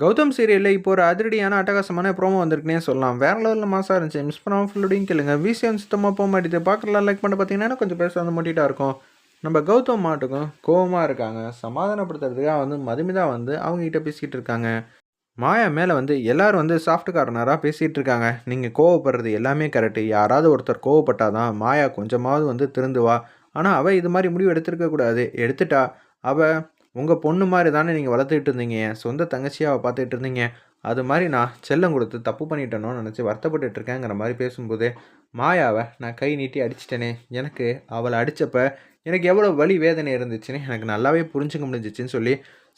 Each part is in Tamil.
கௌதம் சீரியலில் இப்போ ஒரு அதிரடியான அட்டகாசமான ப்ரோமோ வந்திருக்குனே சொல்லலாம். வேற லெவலில் மாசாக இருந்துச்சு. மிஸ் பண்ணாமல் ஃபுல்லோடையும் கேளுங்க. விசிஎம் சுத்தமாக போக மாட்டேது. பார்க்கலாம் லைக் பண்ண பார்த்தீங்கன்னா கொஞ்சம் பேச வந்து மோட்டிட்டாக இருக்கும். நம்ம கௌதம் மாட்டுக்கும் கோவமாக இருக்காங்க. சமாதானப்படுத்துறதுக்காக வந்து மதுமிதா வந்து அவங்ககிட்ட பேசிக்கிட்டு இருக்காங்க. மாயா மேலே வந்து எல்லோரும் வந்து சாஃப்ட் கார்னராக பேசிகிட்டு இருக்காங்க. நீங்கள் கோவப்படுறது எல்லாமே கரெக்டு யாராவது ஒருத்தர் கோவப்பட்டாதான் மாயா கொஞ்சமாவது வந்து திருந்துவா. ஆனால் அவள் இது மாதிரி முடிவு எடுத்திருக்கக்கூடாது. எடுத்துட்டா அவள் உங்கள் பொண்ணு மாதிரி தானே நீங்கள் வளர்த்துக்கிட்டு இருந்தீங்க. என் சொந்த தங்கச்சியாக அவள் பார்த்துக்கிட்டு இருந்தீங்க. அது மாதிரி நான் செல்லம் கொடுத்து தப்பு பண்ணிட்டேனோ நினச்சி வருத்தப்பட்டுட்டு இருக்கேங்கிற மாதிரி பேசும்போது மாயாவை நான் கை நீட்டி அடிச்சிட்டேனே. எனக்கு அவளை அடித்தப்ப எனக்கு எவ்வளோ வலி வேதனை இருந்துச்சுன்னு எனக்கு நல்லாவே புரிஞ்சுக்க முடிஞ்சிச்சின்னு சொல்லி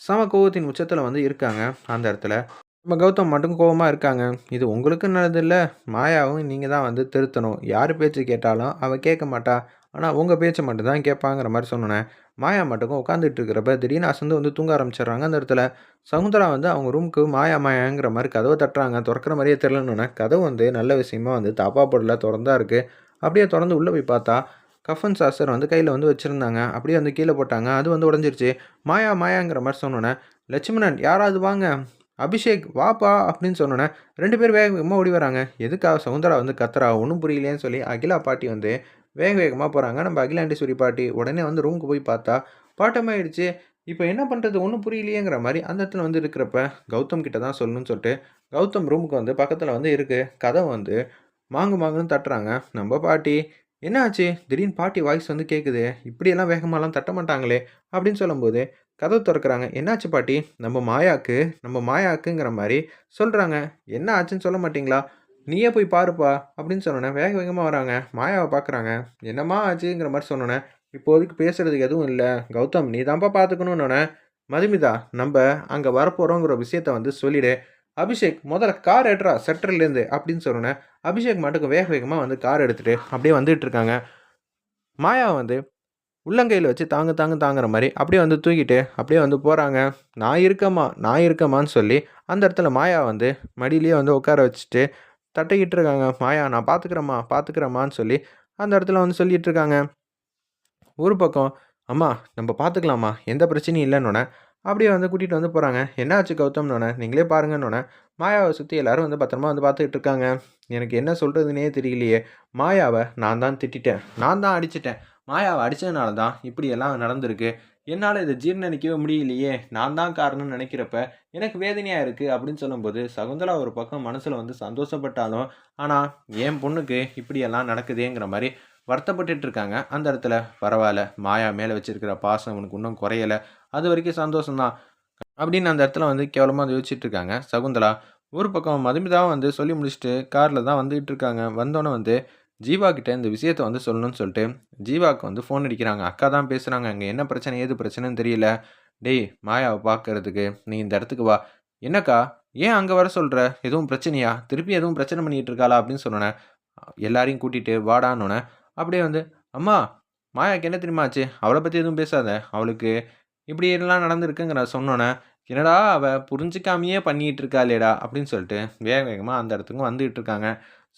சம கோவத்தின் உச்சத்தில் வந்து இருக்காங்க அந்த இடத்துல. நம்ம கௌதம் மட்டும் கோபமாக இருக்காங்க. இது உங்களுக்கு நல்லதில்லை. மாயாவும் நீங்கள் தான் வந்து திருத்தணும். யார் பேச்சு கேட்டாலும் அவள் கேட்க மாட்டா. ஆனால் உங்கள் பேச்சை மட்டும் தான் கேட்பாங்கிற மாதிரி சொன்னேன் மாயா மட்டுக்கும் உட்காந்துட்டு இருக்கிறப்ப திடீர்னு அசந்து வந்து தூங்க ஆரம்பிச்சிடுறாங்க அந்த இடத்துல. சகுந்தரா வந்து அவங்க ரூமுக்கு மாயா மாயாங்கிற மாதிரி கதவை தட்டுறாங்க. திறக்கிற மாதிரியே தெரிலன்னு கதவு வந்து நல்ல விஷயமா வந்து தாப்பா பொருளை திறந்தா இருக்குது அப்படியே திறந்து உள்ளே போய் பார்த்தா கஃபன் சாஸ்டர் வந்து கையில் வந்து வச்சுருந்தாங்க. அப்படியே வந்து கீழே போட்டாங்க. அது வந்து உடஞ்சிருச்சு. மாயா மாயாங்கிற மாதிரி சொன்னோன்னே லட்சுமணன் யாராவது வாங்க. அபிஷேக் வாப்பா அப்படின்னு சொன்னோன்னே ரெண்டு பேர் வேகமாக ஓடி வராங்க. எதுக்காக சவுந்தரா வந்து கத்துறா? ஒன்றும் புரியலேன்னு சொல்லி அகிலா பாட்டி வந்து வேக வேகமாக போகிறாங்க நம்ம அகிலாண்டேஸ்வரி பாட்டி உடனே வந்து ரூமுக்கு போய் பார்த்தா பாட்டமாயிடுச்சு இப்போ என்ன பண்ணுறது ஒன்றும் புரியலையேங்கிற மாதிரி அந்த இடத்துல வந்து இருக்கிறப்ப கௌதம் கிட்ட தான் சொல்லணும்னு சொல்லிட்டு கௌதம் ரூமுக்கு வந்து பக்கத்தில் வந்து இருக்குது கதை வந்து மாங்கு மாங்குன்னு தட்டுறாங்க. நம்ம பாட்டி என்ன ஆச்சு திடீர்னு பாட்டி வாய்ஸ் வந்து கேட்குது இப்படியெல்லாம் வேகமாலாம் தட்ட மாட்டாங்களே அப்படின்னு சொல்லும்போது கதவு திறக்கிறாங்க. என்னாச்சு பாட்டி? நம்ம மாயாக்கு நம்ம மாயாக்குங்கிற மாதிரி சொல்கிறாங்க என்ன ஆச்சுன்னு சொல்ல மாட்டிங்களா? நீயே போய் பாருப்பா அப்படின்னு சொன்னோன்னே வேக வேகமாக வராங்க. மாயாவை பார்க்குறாங்க என்னம்மா ஆச்சுங்கிற மாதிரி சொன்னோன்னே இப்போதைக்கு பேசுகிறதுக்கு எதுவும் இல்லை. கௌதம் நீ தான்ப்பா பார்த்துக்கணுன்னொன்னே மதுமிதா நம்ம அங்கே வரப்போகிறோங்கிற விஷயத்த வந்து சொல்லிடு. அபிஷேக் முதல்ல கார் எடுறா செட்டர்லேருந்து அப்படின்னு சொன்னோன்னே அபிஷேக் மட்டுக்கு வேக வேகமாக வந்து கார் எடுத்துகிட்டு அப்படியே வந்துகிட்டு இருக்காங்க. மாயா வந்து உள்ளங்கையில் வச்சு தாங்க தாங்க தாங்குற மாதிரி அப்படியே வந்து தூக்கிட்டு அப்படியே வந்து போகிறாங்க நான் இருக்கம்மா நான் இருக்கம்மான்னு சொல்லி அந்த இடத்துல மாயா வந்து மடியிலேயே வந்து உட்கார வச்சுட்டு தட்டிக்கிட்டு இருக்காங்க மாயா நான் பார்த்துக்கிறேம்மா பார்த்துக்கிறேம்மான்னு சொல்லி அந்த இடத்துல வந்து சொல்லிகிட்டு இருக்காங்க ஒரு பக்கம் அம்மா நம்ம பார்த்துக்கலாமா எந்த பிரச்சனையும் இல்லைன்னொன்னே அப்படியே வந்து கூட்டிகிட்டு வந்து போகிறாங்க என்ன ஆச்சு கௌதம்னோடனே நீங்களே பாருங்கன்னொன்னே மாயாவை சுற்றி எல்லோரும் வந்து பத்திரமா வந்து பார்த்துக்கிட்டு இருக்காங்க எனக்கு என்ன சொல்கிறதுனே தெரியலையே. மாயாவை நான் தான் திட்டிட்டேன். நான் தான் அடிச்சிட்டேன். மாயாவை அடித்ததுனால தான் இப்படியெல்லாம் நடந்திருக்கு. என்னால் இதை ஜீர்ணிக்கவே முடியலையே. நான் தான் காரணம்னு நினைக்கிறப்ப எனக்கு வேதனையாக இருக்குது அப்படின்னு சொல்லும்போது சகுந்தலா ஒரு பக்கம் மனசில் வந்து சந்தோஷப்பட்டாலும் ஆனால் என் பொண்ணுக்கு இப்படியெல்லாம் நடக்குதேங்கிற மாதிரி வருத்தப்பட்டுட்டு இருக்காங்க. அந்த இடத்துல பரவாயில்ல மாயா மேலே வச்சிருக்கிற பாசம் உனக்கு இன்னும் குறையலை. அது வரைக்கும் சந்தோஷம்தான். அப்படின்னு அந்த இடத்துல வந்து கேவலமாக யோசிச்சுட்டு இருக்காங்க. சகுந்தலா ஒரு பக்கம் மதுமிதாவும் வந்து சொல்லி முடிச்சுட்டு காரில் தான் வந்துகிட்டு இருக்காங்க. வந்தோன்னே வந்து ஜீவா கிட்ட இந்த விஷயத்தை வந்து சொல்லணும்னு சொல்லிட்டு ஜீவாவுக்கு வந்து ஃபோன் அடிக்கிறாங்க. அக்கா தான் பேசுகிறாங்க அங்கே என்ன பிரச்சனை ஏது பிரச்சனைன்னு தெரியல. டேய் மாயாவை பார்க்கறதுக்கு நீ இந்த இடத்துக்கு வா. என்னக்கா? ஏன் அங்கே வர சொல்கிற எதுவும் பிரச்சனையா? திருப்பி எதுவும் பிரச்சனை பண்ணிகிட்டு இருக்காளா? அப்படின்னு சொன்னேன். எல்லாரையும் கூட்டிகிட்டு வாடான்னொன்னே அப்படியே வந்து அம்மா மாயாவுக்கு என்ன தெரியுமா ஆச்சு? அவளை பற்றி எதுவும் பேசாத. அவளுக்கு இப்படி எல்லாம் நான் சொன்னோன்னே என்னடா அவள் புரிஞ்சிக்காமையே பண்ணிகிட்டு இருக்காளேடா? அப்படின்னு சொல்லிட்டு வேக வேகமாக அந்த இடத்துக்கும் வந்துகிட்டு இருக்காங்க.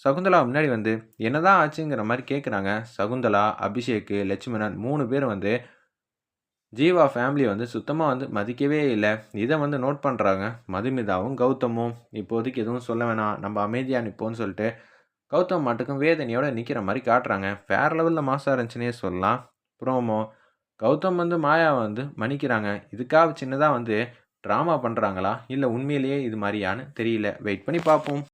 சகுந்தலா முன்னாடி வந்து என்னதான் ஆச்சுங்கிற மாதிரி கேட்குறாங்க சகுந்தலா அபிஷேக்கு லட்சுமணன் மூணு பேர் வந்து ஜீவா ஃபேமிலி வந்து சுத்தமாக வந்து மதிக்கவே இல்லை. இதை வந்து நோட் பண்ணுறாங்க மதுமிதாவும் கௌதமும் இப்போதைக்கு எதுவும் சொல்ல வேணாம். நம்ம அமைதியாக நிற்போம்னு சொல்லிட்டு கௌதம் மட்டுக்கும் வேதனையோடு நிற்கிற மாதிரி காட்டுறாங்க. வேறு லெவலில் மாசாக இருந்துச்சுன்னே சொல்லலாம். ப்ரோமோ கௌதம் வந்து மாயாவை வந்து மன்னிக்கிறாங்க. இதுக்காக சின்னதாக வந்து ட்ராமா பண்ணுறாங்களா இல்லை உண்மையிலேயே இது மாதிரியான்னு தெரியல. வெயிட் பண்ணி பார்ப்போம்.